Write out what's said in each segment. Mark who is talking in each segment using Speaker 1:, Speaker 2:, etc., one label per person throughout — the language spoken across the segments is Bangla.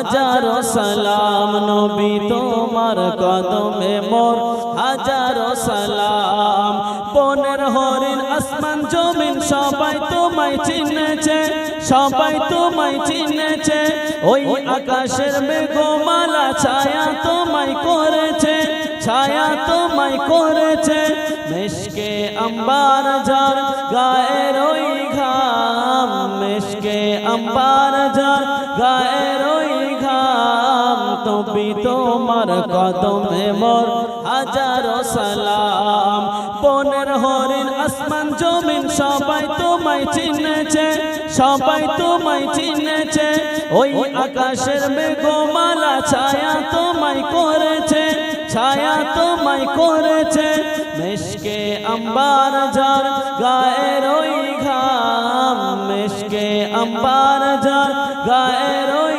Speaker 1: হাজার সালাম নবী, তোমার কদমে মোর হাজার সালাম। বনের হরিণ, আসমান, জমিন, সবাই তোমায় চিনেছে, সবাই তোমায় চিনেছে। ওই আকাশের মেঘমালা ছায়া তোমায় করেছে, ছায়া তোমায় করেছে। মেশকে আম্বার যার গায়ের ওই ঘাম। মেশকে আম্বার যার গায়ের তবি তোমার কদমে মোর হাজার সালাম। বনের হরিণ, আসমান, জমিন, সবাই তোমায় চিনেছে, সবাই তোমায় চিনেছে। ওই আকাশের মেঘমালা ছায়া তোমায় করেছে, ছায়া তোমায় করেছে। মেশকে আম্বার যার গায়ের ওই ঘাম। মেশকে আম্বার যার গায়ের ওই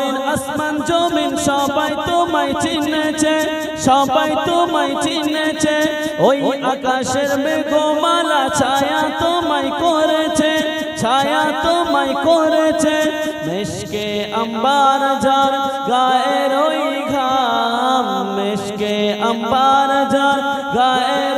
Speaker 1: আসমান জমিন সবাই তোমায় চিনেছে, সবাই তোমায় চিনেছে। ওই আকাশের মেঘমালা ছায়া তোমায় করেছে, ছায়া তোমায় করেছে। মেশকে আম্বার যার গায়ের ওই ঘাম। মেশকে আম্বার যার গায়ের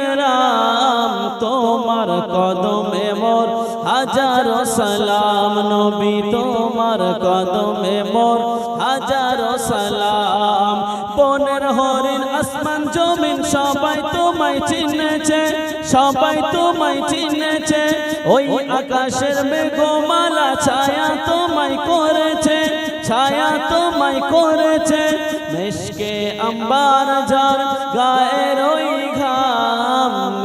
Speaker 1: তোমার কদমে মোর হাজার সালাম, নবী, তোমার কদমে মোর হাজার সালাম। বনের হরিণ, আসমান, জমিন, সবাই তোমায় চিনেছে, সবাই তোমায় চিনেছে। ওই আকাশের মেঘমালা ছায়া তোমায় করেছে, ছায়া তোমায় করেছে। মেশকে আম্বার যার গায়ের ওই ঘাম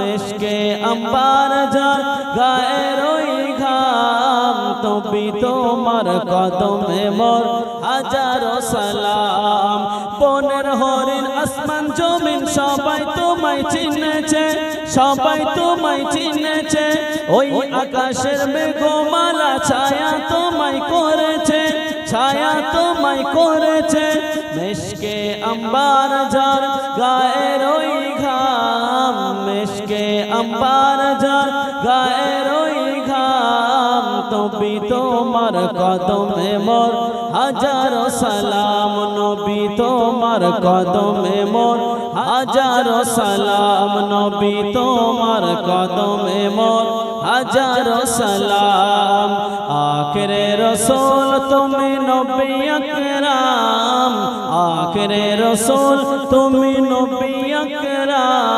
Speaker 1: মেশকে আম্বার যার গায়ের ওই ঘাম, তবি তোমার কদমে মোর, হাজার সালাম। বনের হরিণ, আসমান, জমিন, সবাই তোমায় চিনেছে, সবাই তোমায় চিনেছে। ওই আকাশের মেঘমালা ছায়া তোমায় করেছে, ছায়া তোমায় করেছে। মেশকে আম্বার যার গায়ের ওই মেশকে আম্বার যার গায়ের ওই ঘাম তবি তোমার কদমে মোর হাজার সালাম, নবী তোমার কদমে মোর হাজার সালাম, নবী তোমার কদমে মোর হাজার সালাম। আখরে রসুল তুমি নবী আকরাম, আখরে রসুল তুমি নবী আকরাম।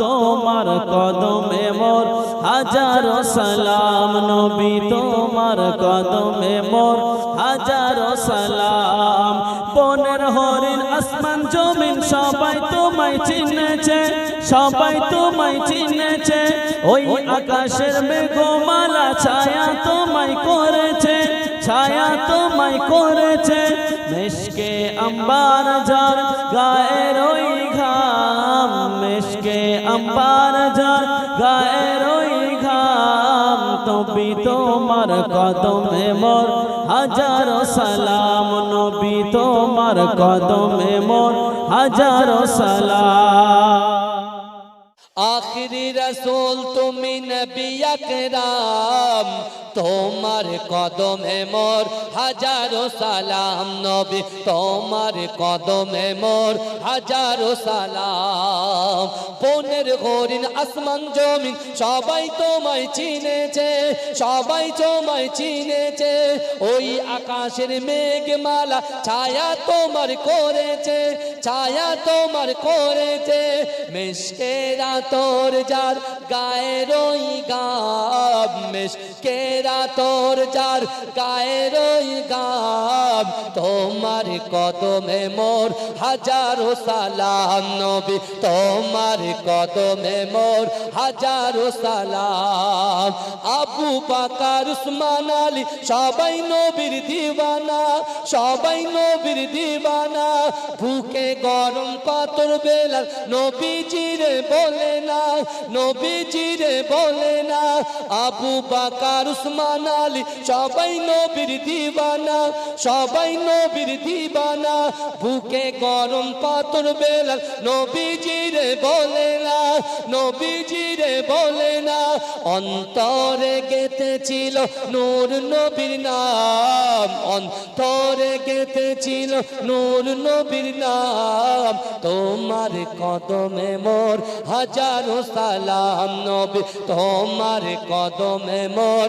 Speaker 1: তোমার কদমে মোর হাজার সালাম, নবী তোমার কদমে মোর হাজার সালাম। বনের হরিণ, আসমান, জমিন, সবাই তোমায় চিনেছে, সবাই তোমায় চিনেছে। ওই আকাশের মেঘমালা ছায়া তোমায় করেছে, ছায়া তোমায় করেছে। মেশকে আম্বার যার গায়ের আম্বার যার গায়ের ওই ঘাম, তবি তোমার কদমে মোর হাজার সালাম, নবী তোমার কদমে মোর হাজারো সালাম।
Speaker 2: আখিরি রসুল, তুমি নবী আকরাম তোমার কদমে মোর হাজারো সালাম নবী, তোমার কদমে মোর হাজারো সালাম। বনের হরিণ, আসমান, জমিন, সবাই তোমায় চিনেছে, সবাই তোমায় চিনেছে। ওই আকাশের মেঘমালা ছায়া তোমার করেছে, ছায়া তোমার করেছে। মেশকেরা তোর যার গায়ের ওই গাব মেশকেরা তোর যার গায়ের গাব। তোমার কদমে মোর হাজারো সালাম নবী, তোমার কদমে মোর হাজারো সালাম। আবু বাকার, উসমান আলী, সবাই নবীর দিবানা, সবাই নবীর দিবানা। ভুকে গরম পাতর বেলার নবীজিরে বলে না, নবীজিরে বলে না। আবু বাকার, উসমান আলী সবাই নবীর দিবানা, সবাই নবীর দিবানা। বুকে গরম পাতর বেলার নবীজিরে বলে না নবীজিরে বলে না। অন্তরে গেতেছিল নূর নবীর নাম, অন্তরে গেতেছিল নূর নবীর নাম। তোমার কদমে মোর হাজারো সালাম নবী, তোমার কদমে মোর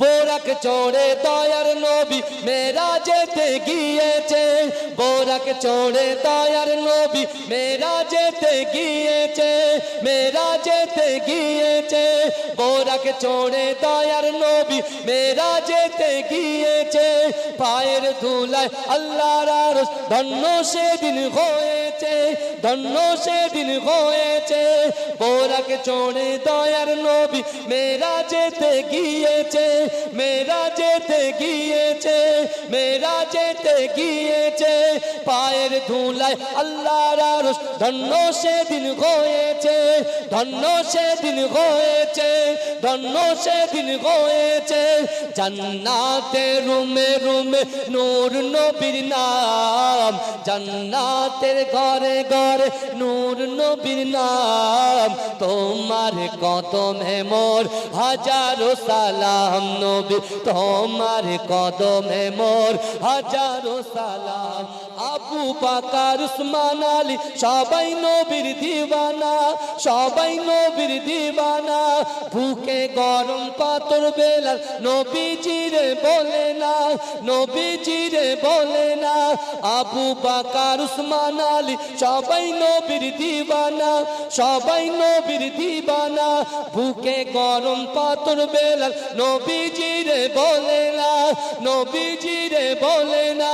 Speaker 2: বোরাক চড়ে দয়ার নবী মেরা যেতে গিয়েছে। বোরাক চড়ে দয়ার নবী মেরা যেতে গিয়েছে মেরা যেতে গিয়েছে। বোরাক চড়ে দয়ার নবী মেরা যেতে গিয়েছে। পায়ের ধুলায় আল্লাহর আরশ ধন্য সেদিন হয়েছে, ধন্য সেদিন হয়েছে। বোরাক চড়ে দয়ার নবী মেরা যেতে গিয়েছে মেরা যেতে গিয়েছে মেরা যেতে গিয়েছে। পায়ের ধুলায় আল্লাহর আরশ ধন্য সেদিন হয়েছে, ধন্য সেদিন হয়েছে, ধন্য সেদিন হয়েছে। জান্নাতে রুমে রুমে নূর নবীর নাম, জান্নাতের ঘরে ঘরে নূর নবীর নাম। তোমার কদমে মোর হাজারো সালাম নবী, তোমার কদমে মোর হাজারো সালাম আবু বাকার, উসমান আলী, সবাই নবীর দিবানা, সবাই নবীর দিবানা। বুকে গরম পাতর বেলার নবীজিরে বলে না নবীজিরে বলে না। আবু বাকার, উসমান আলী, সবাই নবীর দিবানা, সবাই নবীর দিবানা। বুকে গরম পাতর বেলার নবীজিরে বলে না নবীজিরে বলে না।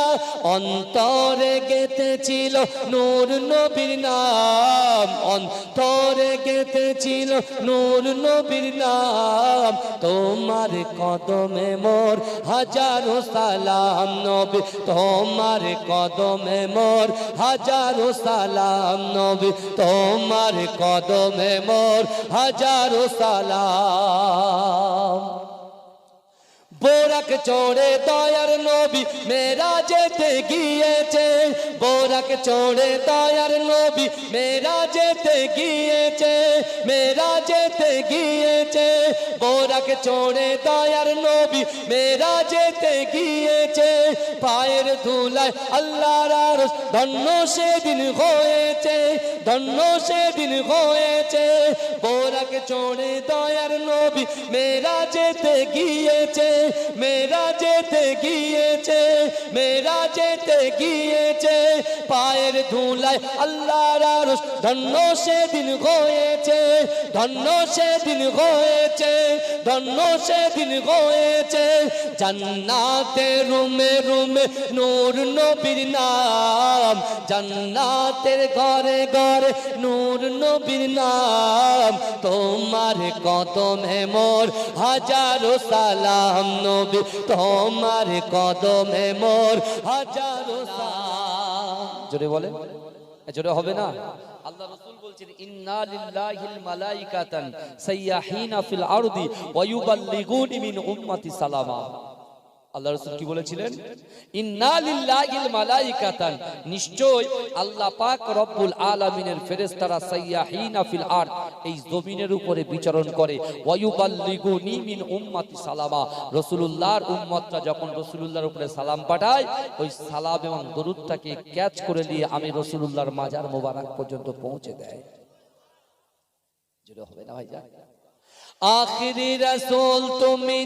Speaker 2: অন্তরে গেতেছিল নূর নবীর নাম, অন্তরে গেতেছিল নূর নবীর নাম। তোমার কদমে মোর হাজারো সালাম নবী, তোমার কদমে মোর হাজারো সালাম নবী, তোমার কদমে মোর হাজারো সালাম। বোরাক চড়ে দয়ার নবী মেরা যেতে গিয়েছে। বোরাক চড়ে দয়ার নবী মেরা যেতে গিয়েছে মেরা যেতে গিয়েছে। বোরাক চড়ে দয়ার নবী মেরা যেতে গিয়েছে। পায়ের ধুলায় আল্লাহর আরশ ধন্য সেদিন হয়েছে, ধন্য সেদিন হয়েছে। বোরাক চড়ে দয়ার নবী? মেরা যেতে গিয়েছে মেরা যেতে গিয়েছে মেরা যেতে গিয়েছে। পায়ের ধুলায় আল্লাহর আরশ, ধন্য সেদিন হয়েছে, ধন্য সেদিন হয়েছে, ধন্য সেদিন হয়েছে। জান্নাতে রুমে রুমে নূর নবীর নাম, জান্নাতের ঘরে ঘরে নূর নবীর নাম। তোমার কদমে মোর হাজারো সালাম নবী। তোমার কদমে মোর হাজারো জোরে বলে? জোরে হবে না? আল্লাহ রসুল বলছেন, ইন্না লিল্লাহিল মালাইকাতান সাইয়াহিনা ফিল আরদি মিন উম্মতি সালামা। আল্লাহ রাসূল কি বলেছিলেন? মালাইকাতান। নিশ্চয় আল্লাহ পাক রব্বুল আলামিনের ফেরেশতারা সাইয়াহিনা ফিল আরদ এই জমিনের উপরে বিচরণ করে। মিন উম্মতি সালামা। রাসূলুল্লাহর উম্মতরা যখন রাসূলুল্লাহর উপরে সালাম পাঠায় ওই সালাম এবং দরুদটাকে ক্যাচ করে নিয়ে আমি রাসূলুল্লাহর মাজার মোবারক পর্যন্ত পৌঁছে দেয়। যেটা হবে না ভাইজান? আখিরি রসুল, তুমি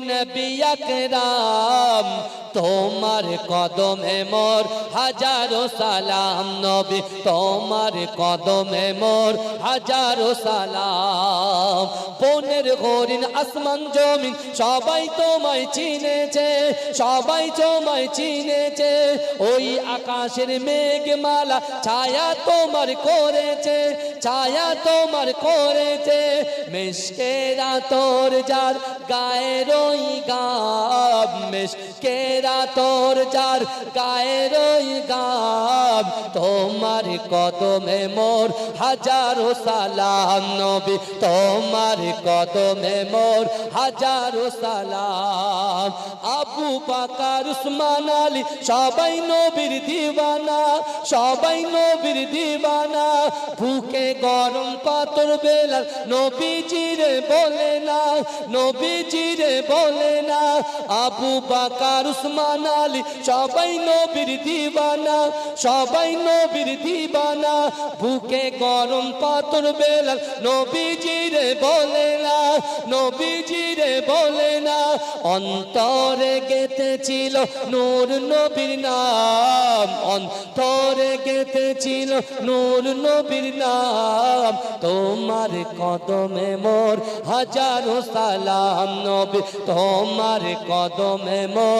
Speaker 2: আকরাম। তোমার কদমে মোর হাজারো সালাম, নবী, তোমার কদমে মোর হাজারো সালাম। পনেরো হরিণ, আসমান, জমিন, সবাই তোমায় চিনেছে, সবাই তোমায় চিনেছে। ওই আকাশের মেঘমালা ছায়া তোমার করেছে, ছায়া তোমার করেছে। মেশকেরা তোর যার গায়ের ওই গাব মেশকেরা তোর যার গায়ের গাব তোমার কদমে মোর হাজারো সালাম নবী, তোমার কদমে মোর হাজারো সালাম। আবু বাকার, উসমান আলী, সবাই নবীর দিবানা, সবাই নবীর দিবানা। বুকে গরম পাতর বেলার নবীজিরে বলে না, নবীজিরে বলে না। আবু বাকার উসমান আলী, সবাই নবীর দিবানা, সবাই নবীর দিবানা। বুকে গরম পাতর বেলার নবীজিরে বলে না, নবীজিরে বলে না। অন্তরে গেতেছিল নূর নবীর নাম, অন্তরে গেতেছিল নূর নবীর নাম। তোমার কদমে মোর হাজারো সালাম নবী, তোমার কদমে মোর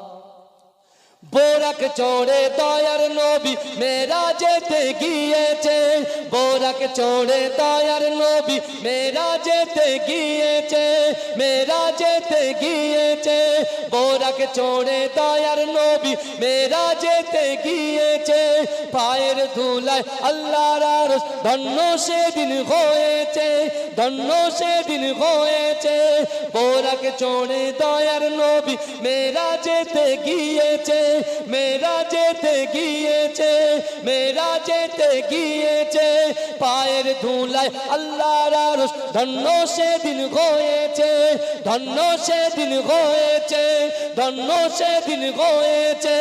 Speaker 2: বোরাক চড়ে দয়ার নবী মেরা যেতে গিয়েছে। বোরাক চড়ে দয়ার নবী মেরা যেতে গিয়েছে মেরা যেতে গিয়েছে। বোরাক চড়ে দয়ার নবী মেরা যেতে গিয়েছে। পায়ের ধুলায় আল্লাহর আরশ, ধন্য সেদিন হয়েছে, ধন্য সেদিন হয়েছে। বোরাক চড়ে দয়ার নবী মেরা যেতে গিয়েছে মেরা যেতে গিয়েছে মেরা যেতে গিয়েছে, পায়ের ধুলায় আল্লাহর আরশ, ধন্য সেদিন হয়েছে, ধন্য সেদিন হয়েছে, ধন্য সেদিন হয়েছে।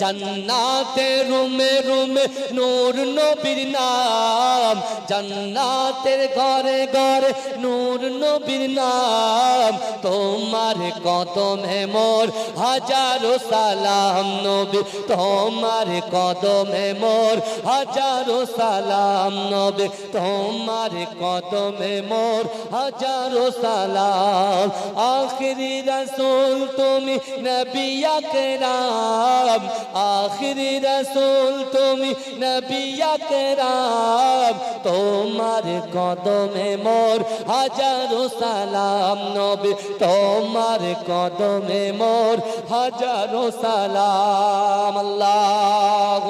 Speaker 2: জান্নাতে রুমে রুমে নূর নবীর নাম। জান্নাতের ঘরে ঘরে নূর নবীর নাম। তোমার কদমে মোর হাজারো সালাম নবী। তোমার কদমে মোর হাজারো সালাম নবী। তোমার কদমে মোর হাজারো সালাম। আখরি রসুল তুমি নবী আকরাম। আখরি রসুল, তুমি নবী আকরাম। তোমার কদমে মোর হাজারো সালাম নবী। তোমার কদমে মোর হাজারো সালাম। আল্লাহ